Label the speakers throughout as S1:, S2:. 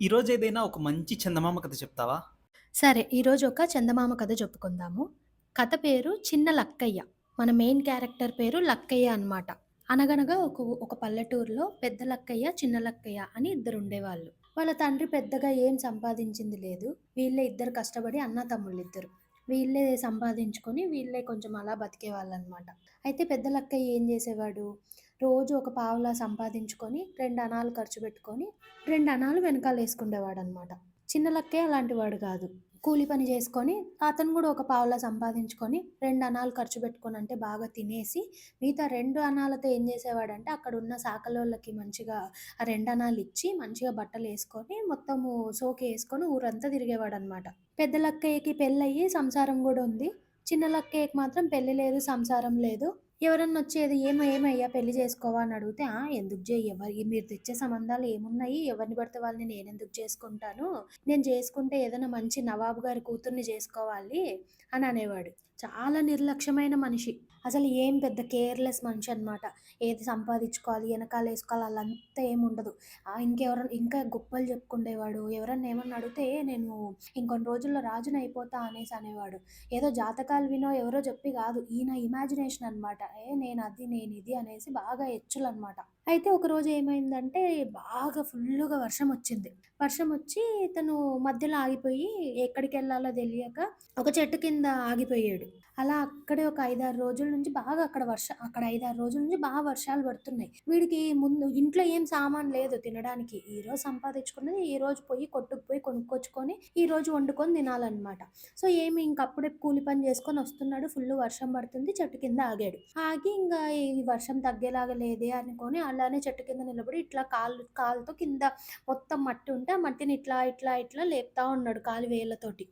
S1: ఈరోజు ఏదైనా ఒక మంచి చందమామ కథ చెప్తావా?
S2: సరే, ఈరోజు ఒక చందమామ కథ చెప్పుకుందాము. కథ పేరు 'చిన్న లక్కయ్య'. మన మెయిన్ క్యారెక్టర్ పేరు లక్కయ్య అనమాట. అనగనగా ఒక ఊ ఒక పల్లెటూరులో పెద్ద లక్కయ్య, చిన్న లక్కయ్య అని ఇద్దరు ఉండేవాళ్ళు వాళ్ళ తండ్రి పెద్దగా ఏం సంపాదించింది లేదు. వీళ్ళే ఇద్దరు కష్టపడి అన్న తమ్ముళ్ళు ఇద్దరు వీళ్ళే సంపాదించుకొని వీళ్ళే కొంచెం అలా బతికేవాళ్ళనమాట. అయితే పెద్ద లక్కయ్య ఏం చేసేవాడు రోజు ఒక పావులా సంపాదించుకొని రెండు అనాలు ఖర్చు పెట్టుకొని రెండు అనాలు అనమాట చిన్న లక్కే అలాంటి వాడు కాదు కూలి పని చేసుకొని అతను కూడా ఒక పావులా సంపాదించుకొని రెండు అనాలు ఖర్చు పెట్టుకొని అంటే బాగా తినేసి మిగతా రెండు అనాలతో ఏం చేసేవాడంటే అక్కడ ఉన్న సాకలోళ్ళకి మంచిగా ఆ 2 అనాలిచ్చి మంచిగా బట్టలు వేసుకొని మొత్తము సోకి వేసుకొని ఊరంతా తిరిగేవాడనమాట. పెద్ద లక్కయ్యకి పెళ్ళయ్యి సంసారం కూడా ఉంది. చిన్న లక్కయ్యకి మాత్రం పెళ్ళి లేదు, సంసారం లేదు. ఎవరన్నా వచ్చేది ఏమో ఏమయ్యా పెళ్ళి చేసుకోవా?" అని అడిగితే, ఎందుకు చేయి ఎవరి మీరు తెచ్చే సంబంధాలు ఏమున్నాయి? ఎవరిని పడితే వాళ్ళని నేనెందుకు చేసుకుంటాను. నేను చేసుకుంటే ఏదైనా మంచి నవాబు గారి కూతుర్ని చేసుకోవాలి అని అనేవాడు. చాలా నిర్లక్ష్యమైన మనిషి. అసలు ఏం పెద్ద కేర్‌లెస్ మనిషి అనమాట ఏది సంపాదించుకోవాలి, వెనకాల వేసుకోవాలి అల్లంతా ఏముండదు. ఉండదు ఇంకెవరన్నా ఇంకా గొప్పలు చెప్పుకుండేవాడు. ఎవరన్నా ఏమన్నా అడిగితే నేను ఇంకొన్ని రోజుల్లో రాజునయిపోతా అనేసి అనేవాడు. ఏదో జాతకాలు వినో ఎవరో చెప్పి కాదు ఈయన ఇమాజినేషన్ అనమాట. ఏ నేను అది నేను ఇది అనేసి బాగా ఎచ్చులనమాట. అయితే ఒకరోజు ఏమైందంటే బాగా ఫుల్లుగా వర్షం వచ్చి తను మధ్యలో ఆగిపోయి ఎక్కడికెళ్ళాలో తెలియక ఒక చెట్టు కింద ఆగిపోయాడు. అలా అక్కడే ఒక 5, 6 రోజుల నుంచి బాగా అక్కడ వర్ష అక్కడ 5, 6 రోజుల నుంచి బాగా వర్షాలు పడుతున్నాయి. వీడికి ముందు ఇంట్లో ఏం సామాను లేదు తినడానికి. ఈరోజు సంపాదించుకున్నది ఈరోజు పోయి కొట్టుకు పోయి కొనుక్కొచ్చుకొని ఈరోజు వండుకొని తినాలనమాట. సో, ఏమి ఇంక అప్పుడే కూలి పని చేసుకొని వస్తున్నాడు. ఫుల్లు వర్షం పడుతుంది. చెట్టు కింద ఆగాడు. ఆగి ఇంగా ఈ వర్షం తగ్గేలాగా లేదే అనుకోని అలానే చెట్టు కింద నిలబడి ఇట్లా కాళ్ళు కాలుతో కింద మొత్తం మట్టి ఉంటే ఆ మట్టిని ఇట్లా, ఇట్లా, ఇట్లా లేపుతా ఉన్నాడు కాలి వేళ్ళతోటి.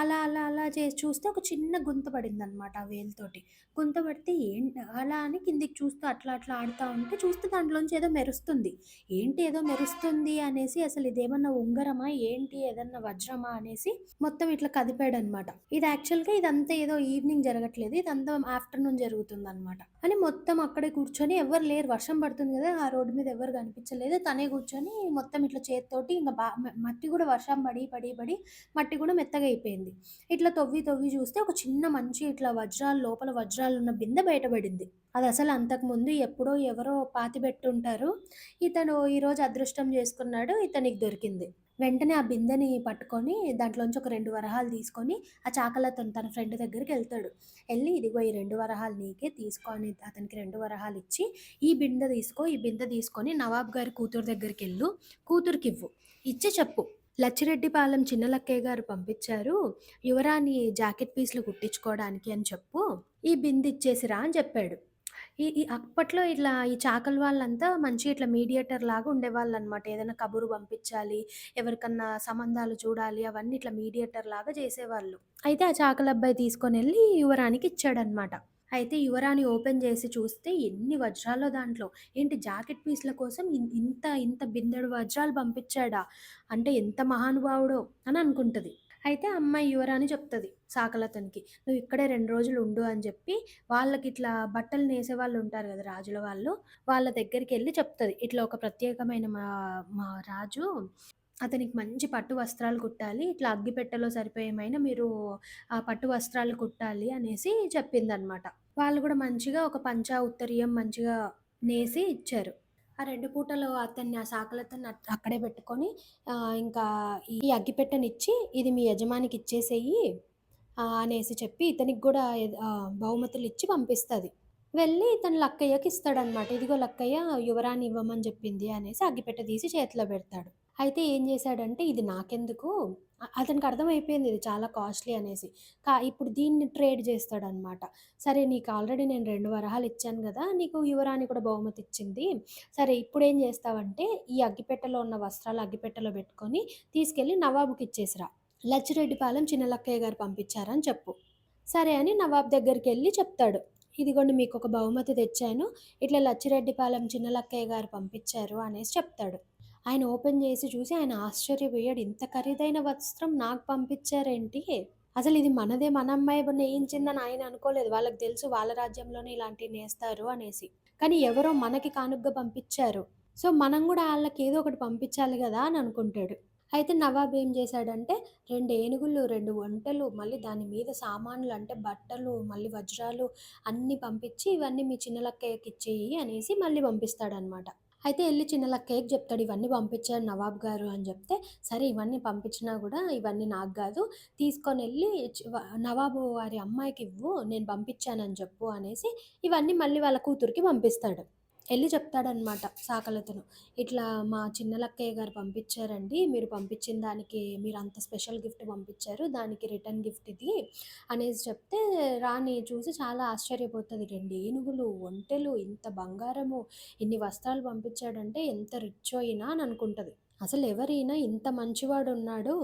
S2: అలా, అలా, అలా చేసి చూస్తే ఒక చిన్న గుంత పడిందనమాట ఆ వేలుతోటి. గుంత పడితే ఏం అలా అని కిందికి చూస్తూ అట్లా, అట్లా ఆడుతూ ఉంటే చూస్తే దాంట్లోంచి ఏదో మెరుస్తుంది. ఏంటి ఏదో మెరుస్తుంది అనేసి అసలు ఇదేమన్నా ఉంగరమా? ఏంటి ఏదన్నా వజ్రమా? అనేసి మొత్తం ఇట్లా కదిపాడనమాట. ఇది యాక్చువల్‌గా ఇదంతా ఏదో ఈవినింగ్ జరగట్లేదు. ఇదంతా ఆఫ్టర్‌నూన్ జరుగుతుందనమాట. అని మొత్తం అక్కడే కూర్చొని ఎవ్వరు లేరు. వర్షం పడుతుంది కదా ఆ రోడ్డు మీద ఎవరు కనిపించలేదు. తనే కూర్చొని మొత్తం ఇట్లా చేతితోటి ఇంకా బా మట్టి కూడా వర్షం పడి, పడి, పడి మట్టి కూడా మెత్తగా అయిపోయింది. ఇట్లా తవ్వి, తవ్వి చూస్తే ఒక చిన్న మంచి ఇట్లా వజ్రాలు లోపల వజ్రాలున్న బిందె బయటపడింది. అది అసలు అంతకుముందు ఎప్పుడో ఎవరో పాతిపెట్టుంటారు. ఇతను ఈరోజు అదృష్టం చేసుకున్నాడు. ఇతనికి దొరికింది. వెంటనే ఆ బిందెని పట్టుకొని దాంట్లోంచి ఒక రెండు వరహాలు తీసుకొని ఆ చాకలతను తన ఫ్రెండ్ దగ్గరికి వెళ్తాడు వెళ్ళి "ఇదిగో ఈ రెండు వరహాలు నీకే తీసుకొని అతనికి రెండు వరహాలు ఇచ్చి "ఈ బిందె తీసుకో. ఈ బిందె తీసుకొని నవాబ్ గారి కూతురు దగ్గరికి వెళ్ళి కూతురికివ్వు. ఇచ్చి చెప్పు లచ్చిరెడ్డిపాలెం చిన్న లక్కయ్య గారు పంపించారు. యువరాణి జాకెట్ పీస్‌లు కుట్టించుకోవడానికి అని చెప్పు. ఈ బిందె ఇచ్చేసిరా" అని చెప్పాడు. ఈ ఈ అప్పట్లో ఇట్లా ఈ చాకలి వాళ్ళంతా మంచిగా ఇట్లా మీడియేటర్ లాగా ఉండేవాళ్ళు అనమాట ఏదైనా కబురు పంపించాలి, ఎవరికన్నా సంబంధాలు చూడాలి అవన్నీ ఇట్లా మీడియేటర్ లాగా చేసేవాళ్ళు. అయితే ఆ చాకల అబ్బాయి తీసుకొని వెళ్ళి యువరానికి ఇచ్చాడనమాట. అయితే యువరాణి ఓపెన్ చేసి చూస్తే ఎన్ని వజ్రాలో దాంట్లో. ఏంటి జాకెట్ పీస్‌ల కోసం ఇంత ఇంత బిందెడు వజ్రాలు పంపించాడా? అంటే ఎంత మహానుభావుడో అని అనుకుంటది. అయితే అమ్మాయి యువరాణి చెప్తుంది సాకలతనికి. "నువ్వు ఇక్కడే రెండు రోజులు ఉండు" అని చెప్పి వాళ్ళకి ఇట్లా బట్టలు నేసే వాళ్ళు ఉంటారు కదా రాజుల వాళ్ళు. వాళ్ళ దగ్గరికి వెళ్ళి చెప్తుంది ఇట్లా ఒక ప్రత్యేకమైన మా మా రాజు అతనికి మంచి పట్టు వస్త్రాలు కుట్టాలి. ఇట్లా అగ్గిపెట్టెలో సరిపోయేమైనా మీరు ఆ పట్టు వస్త్రాలు కుట్టాలి అనేసి చెప్పిందనమాట. వాళ్ళు కూడా మంచిగా ఒక పంచా ఉత్తరీయం మంచిగా నేసి ఇచ్చారు. ఆ రెండు పూటలు అతన్ని ఆ సాకలతో అక్కడే పెట్టుకొని ఇంకా ఈ అగ్గిపెట్టెనిచ్చి "ఇది మీ యజమానికి ఇచ్చేసేయి" అనేసి చెప్పి ఇతనికి కూడా బహుమతులు ఇచ్చి పంపిస్తుంది వెళ్ళి తను లక్కయ్యకి ఇస్తాడనమాట. "ఇదిగో లక్కయ్య యువరాణి ఇవ్వమని చెప్పింది" అనేసి అగ్గిపెట్టె తీసి చేతిలో పెడతాడు. అయితే ఏం చేశాడంటే ఇది నాకెందుకు అతనికి అర్థమైపోయింది ఇది చాలా కాస్ట్‌లీ అనేసి. కా ఇప్పుడు దీన్ని ట్రేడ్ చేస్తాడనమాట. "సరే నీకు ఆల్రెడీ నేను రెండు వరహాలు ఇచ్చాను కదా నీకు యువరాణి కూడా బహుమతి ఇచ్చింది. సరే ఇప్పుడేం చేస్తావంటే ఈ అగ్గిపెట్టెలో ఉన్న వస్త్రాలు అగ్గిపెట్టెలో పెట్టుకొని తీసుకెళ్ళి నవాబుకి ఇచ్చేసిరా. లచ్చిరెడ్డిపాలెం చిన్నలక్కయ్య గారు పంపించారని చెప్పు." సరే అని నవాబ్ దగ్గరికి వెళ్ళి చెప్తాడు. "ఇదిగోండి మీకు ఒక బహుమతి తెచ్చాను. ఇట్లా లచ్చిరెడ్డిపాలెం చిన్నలక్కయ్య గారు పంపించారు" అనేసి చెప్తాడు. ఆయన ఓపెన్ చేసి చూసి ఆయన ఆశ్చర్యపోయాడు. ఇంత ఖరీదైన వస్త్రం నాకు పంపించారేంటి? అసలు ఇది మనదే మన అమ్మాయి నేయించిందని ఆయన అనుకోలేదు. వాళ్ళకి తెలుసు వాళ్ళ రాజ్యంలోనే ఇలాంటివి నేస్తారు అనేసి. కానీ ఎవరో మనకి కానుగ్గా పంపించారు. సో, మనం కూడా వాళ్ళకి ఏదో ఒకటి పంపించాలి కదా అని అనుకుంటాడు. అయితే నవాబ్ ఏం చేశాడంటే రెండు ఏనుగులు, రెండు వంటలు మళ్ళీ దాని మీద సామాన్లు అంటే బట్టలు, మళ్ళీ వజ్రాలు అన్నీ పంపించి ఇవన్నీ మీ చిన్న ఇచ్చేయి అనేసి మళ్ళీ పంపిస్తాడనమాట. అయితే వెళ్ళి చిన్నలా కేక్ చెప్తాడు. ఇవన్నీ పంపించారు నవాబ్ గారు అని చెప్తే, సరే ఇవన్నీ పంపించినా కూడా ఇవన్నీ నాకు కాదు తీసుకొని వెళ్ళి నవాబు వారి అమ్మాయికి ఇవ్వు నేను పంపించానని చెప్పు అనేసి ఇవన్నీ మళ్ళీ వాళ్ళ కూతురికి పంపిస్తాడు. వెళ్ళి చెప్తాడనమాట సాకలతను. ఇట్లా మా చిన్న లక్కయ్య గారు పంపించారండి. మీరు పంపించిన దానికి మీరు అంత స్పెషల్ గిఫ్ట్ పంపించారు. దానికి రిటర్న్ గిఫ్ట్ ఇది అనేసి చెప్తే రాణి చూసి చాలా ఆశ్చర్యపోతుంది రెండు ఏనుగులు, ఒంటెలు, ఇంత బంగారము, ఇన్ని వస్త్రాలు పంపించాడంటే ఎంత రిచ్ అయినా అని అనుకుంటుంది అసలు ఎవరైనా ఇంత మంచివాడు ఉన్నాడు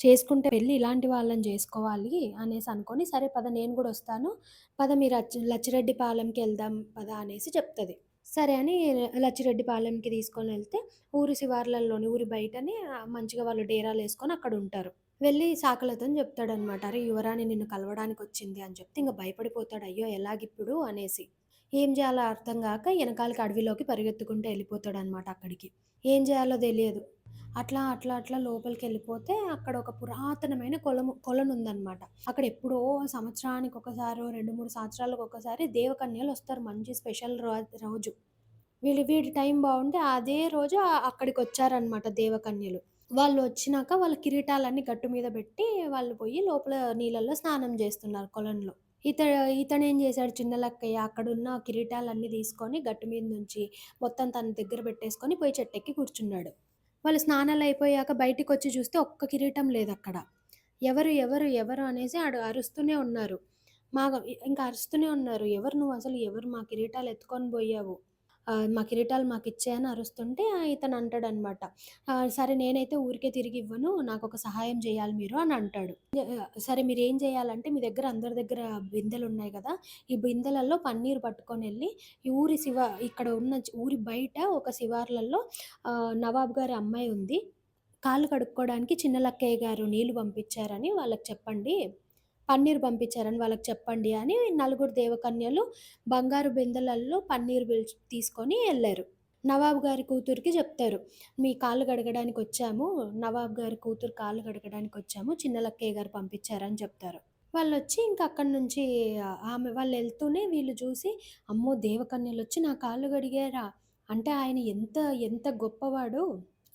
S2: చేసుకుంటే వెళ్ళి ఇలాంటి వాళ్ళని చేసుకోవాలి అనేసి అనుకొని సరే పద నేను కూడా వస్తాను పద మీరు లచ్చిరెడ్డి లచ్చిరెడ్డిపాలెంకి వెళ్దాం పద అనేసి చెప్తుంది సరే అని లచ్చిరెడ్డిపాలెంకి తీసుకొని వెళ్తే ఊరి శివార్లలోని ఊరి బయటనే మంచిగా వాళ్ళు డేరాలు వేసుకొని అక్కడ ఉంటారు వెళ్ళి సాకలతో చెప్తాడనమాట. "అరే! యువరాణి నిన్ను కలవడానికి వచ్చింది అని చెప్తే ఇంకా భయపడిపోతాడు. అయ్యో! ఎలాగిప్పుడు అనేసి. ఏం చేయాలో అర్థం కాక వెనకాలకి అడవిలోకి పరిగెత్తుకుంటూ ఎళ్ళిపోతాడనమాట అక్కడికి. ఏం చేయాలో తెలియదు అట్లా, అట్లా, అట్లా లోపలికి వెళ్ళిపోతే అక్కడ ఒక పురాతనమైన కొలము కొలనుందనమాట. అక్కడ ఎప్పుడో సంవత్సరానికి ఒకసారి రెండు మూడు సంవత్సరాలకు ఒకసారి దేవకన్యలు వస్తారు మంచి స్పెషల్ రోజు. వీళ్ళు వీడి టైం బాగుంటే అదే రోజు అక్కడికి వచ్చారనమాట దేవకన్యలు. వాళ్ళు వచ్చినాక వాళ్ళ కిరీటాలన్నీ గట్టు మీద పెట్టి వాళ్ళు పోయి లోపల నీళ్ళల్లో స్నానం చేస్తున్నారు కొలంలో ఇత ఇతనేం చేశాడు చిన్న లక్కయ్య అక్కడున్న కిరీటాలన్నీ తీసుకొని గట్టు మీద నుంచి మొత్తం తన దగ్గర పెట్టేసుకొని పోయి చెట్టెక్కి కూర్చున్నాడు. వాళ్ళు స్నానాలు అయిపోయాక బయటికి వచ్చి చూస్తే ఒక్క కిరీటం లేదు అక్కడ ఎవరు? ఎవరు? ఎవరు? అనేసి అడు అరుస్తూనే ఉన్నారు. మా ఇంకా అరుస్తూనే ఉన్నారు. ఎవరు నువ్వు అసలు ఎవరు మా కిరీటాలు ఎత్తుకొని పోయావు మా కిరీటాలు మాకు అని అరుస్తుంటే ఇతను అంటాడనమాట. సరే నేనైతే ఊరికే తిరిగి ఇవ్వను నాకు ఒక సహాయం చేయాలి మీరు అని అంటాడు. సరే మీరు ఏం చేయాలంటే మీ దగ్గర అందరి దగ్గర బిందెలు ఉన్నాయి కదా ఈ బిందెలలో పన్నీరు పట్టుకొనెళ్ళి ఈ ఊరి శివ ఇక్కడ ఉన్న ఊరి బయట ఒక శివార్లలో నవాబ్ గారి అమ్మాయి ఉంది. కాళ్ళు కడుక్కోవడానికి చిన్న లక్కయ్య గారు నీళ్ళు పంపించారని వాళ్ళకి చెప్పండి. పన్నీర్ పంపించారని వాళ్ళకి చెప్పండి అని నలుగురు దేవకన్యలు బంగారు బిందెలల్లో పన్నీర్ తీసుకొని వెళ్ళారు నవాబ్ గారి కూతురికి చెప్తారు మీ కాళ్ళు కడగడానికొచ్చాము. నవాబ్ గారి కూతురు కాళ్ళు కడగడానికొచ్చాము. చిన్న లక్కయ్య గారు పంపించారని చెప్తారు. వాళ్ళు వచ్చి ఇంకా అక్కడి నుంచి ఆమె వాళ్ళు వెళ్తూనే వీళ్ళు చూసి, అమ్మో! దేవకన్యలు వచ్చి నా కాళ్ళు గడిగారా అంటే ఆయన ఎంత ఎంత గొప్పవాడు.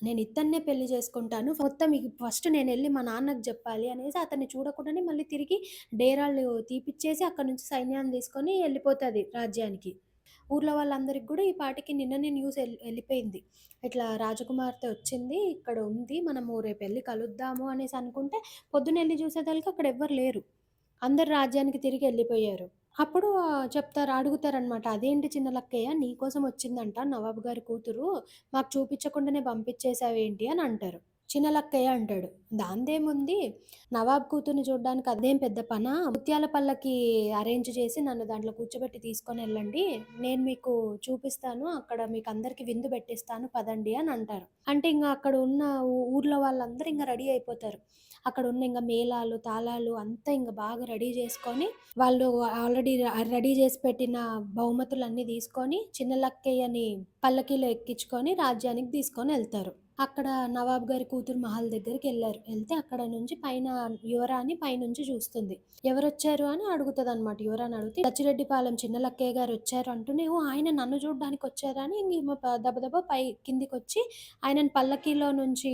S2: నేను ఇతన్నే పెళ్ళి చేసుకుంటాను. మొత్తం ఫస్ట్ నేను వెళ్ళి మా నాన్నకి చెప్పాలి అనేసి అతన్ని చూడకుండానే మళ్ళీ తిరిగి డేరాలు తీపిచ్చేసి అక్కడి నుంచి సైన్యాన్ని తీసుకొని వెళ్ళిపోతుంది రాజ్యానికి. ఊర్లో వాళ్ళందరికి కూడా ఈ పాటికి నిన్ననే న్యూస్ వెళ్ళి వెళ్ళిపోయింది ఇట్లా రాజకుమార్తె వచ్చింది. ఇక్కడ ఉంది. మనము రేపు వెళ్ళి కలుద్దాము అనేసి అనుకుంటే పొద్దునెళ్ళి చూసేదానికి అక్కడ ఎవ్వరు లేరు. అందరు రాజ్యానికి తిరిగి వెళ్ళిపోయారు అప్పుడు చెప్తారు అడుగుతారనమాట. "అదేంటి చిన్న లక్కయ్య నీకోసం వచ్చిందంట నవాబు గారి కూతురు. మాకు చూపించకుండానే పంపించేసావేంటి?" అని అంటారు. చిన్న లక్కయ్య అంటాడు. "దాందేముంది నవాబ్ కూతుర్ని చూడడానికి అదేం పెద్ద పన ముత్యాల పల్లకి అరేంజ్ చేసి నన్ను దాంట్లో కూర్చోబెట్టి తీసుకొని వెళ్ళండి నేను మీకు చూపిస్తాను. అక్కడ మీకు అందరికి విందు పెట్టిస్తాను పదండి" అని అంటారు. అంటే ఇంకా అక్కడ ఉన్న ఊ ఊర్లో వాళ్ళందరూ ఇంకా రెడీ అయిపోతారు. అక్కడ ఉన్న ఇంకా మేళాలు, తాళాలు అంతా ఇంకా బాగా రెడీ చేసుకొని వాళ్ళు ఆల్రెడీ రెడీ చేసి పెట్టిన బహుమతులన్నీ తీసుకొని చిన్న లక్కయ్యని పల్లకీలో ఎక్కించుకొని రాజ్యానికి తీసుకొని వెళ్తారు. అక్కడ నవాబ్ గారి కూతురు మహల్ దగ్గరికి వెళ్ళారు వెళ్తే అక్కడ నుంచి పైన యువరాణి పైనుంచి చూస్తుంది. ఎవరొచ్చారు అని అడుగుతదనమాట. యువరాణి అడిగితే దచ్చిరెడ్డిపాలెం చిన్న లక్కయ్య గారొచ్చారు అంటూనే, ఓహ్! ఆయన నన్ను చూడడానికి వచ్చారని ఇంక ఈమె ప దబదబా పై కిందికొచ్చి పల్లకీలో నుంచి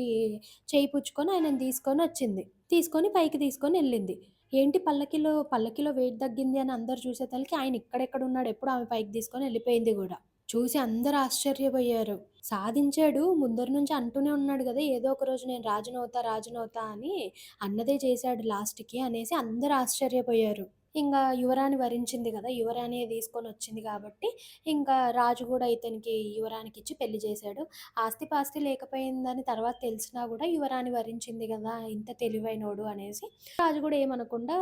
S2: చేయి పుచ్చుకొని తీసుకొని వచ్చింది తీసుకొని పైకి తీసుకొని వెళ్ళింది ఏంటి పల్లకిలో పల్లకిలో వెయిట్ తగ్గింది అని అందరూ చూసేసరికి ఆయన ఇక్కడెక్కడ ఉన్నాడు ఎప్పుడు ఆమె పైకి తీసుకొని వెళ్ళిపోయింది కూడా చూసి అందరు ఆశ్చర్యపోయారు. సాధించాడు ముందరి నుంచి అంటూనే ఉన్నాడు కదా ఏదో ఒక రోజు నేను రాజునవుతా, రాజునవుతా అని అన్నదే చేశాడు లాస్ట్‌కి అనేసి అందరు ఆశ్చర్యపోయారు. ఇంకా యువరాణి వరించింది కదా యువరాణి తీసుకొని వచ్చింది కాబట్టి ఇంకా రాజు కూడా ఇతనికి యువరానికి ఇచ్చి పెళ్ళి చేశాడు. ఆస్తిపాస్తి లేకపోయిందని తర్వాత తెలిసినా కూడా యువరాణి వరించింది కదా ఇంత తెలివైనోడు అనేసి రాజు కూడా ఏమనకుండా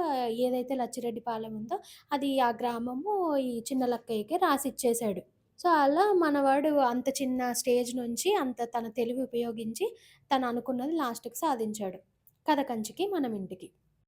S2: ఏదైతే లచ్చిరెడ్డిపాలెం ఉందో అది ఆ గ్రామము ఈ చిన్న లక్కయ్యకే రాసిచ్చేశాడు. సో, అలా మనవాడు అంత చిన్న స్టేజ్ నుంచి అంత తన తెలివి ఉపయోగించి తను అనుకున్నది లాస్ట్‌కి సాధించాడు. కథ కంచికి మనం ఇంటికి.